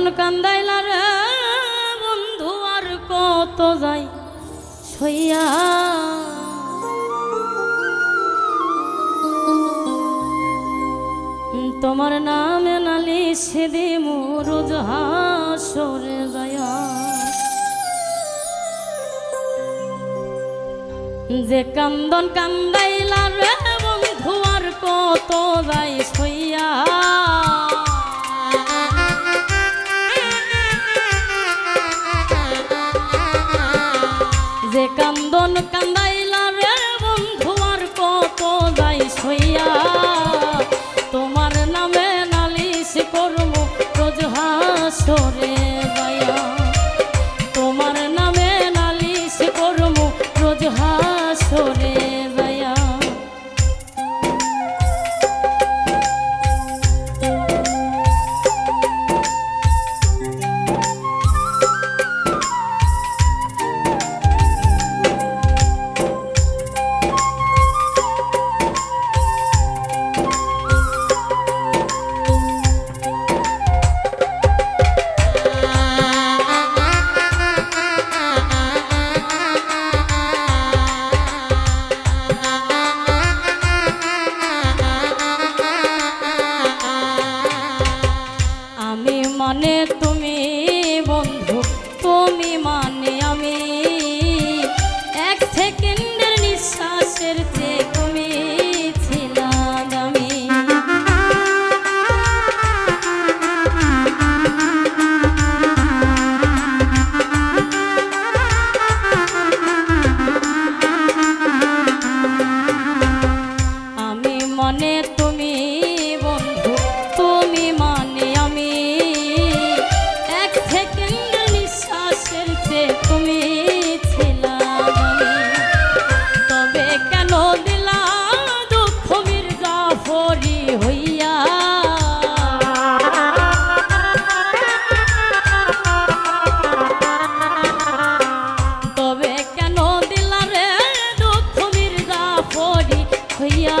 কান্দন কান্দাইলা বন্ধু, আর কত যাই সইয়া। তোমার নামে নালি সেদি মুরুজ হাসরে যে কান্দন কান্দাইলা কান্দন কান্দাইলা রে বন্ধু, আর কত দায় সইয়া। তোমার নামে নালিশ করব, রোজ হাসরে দয়া হরি হইয়া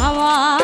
হাওয়া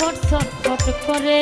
ছটফট ছটফট করে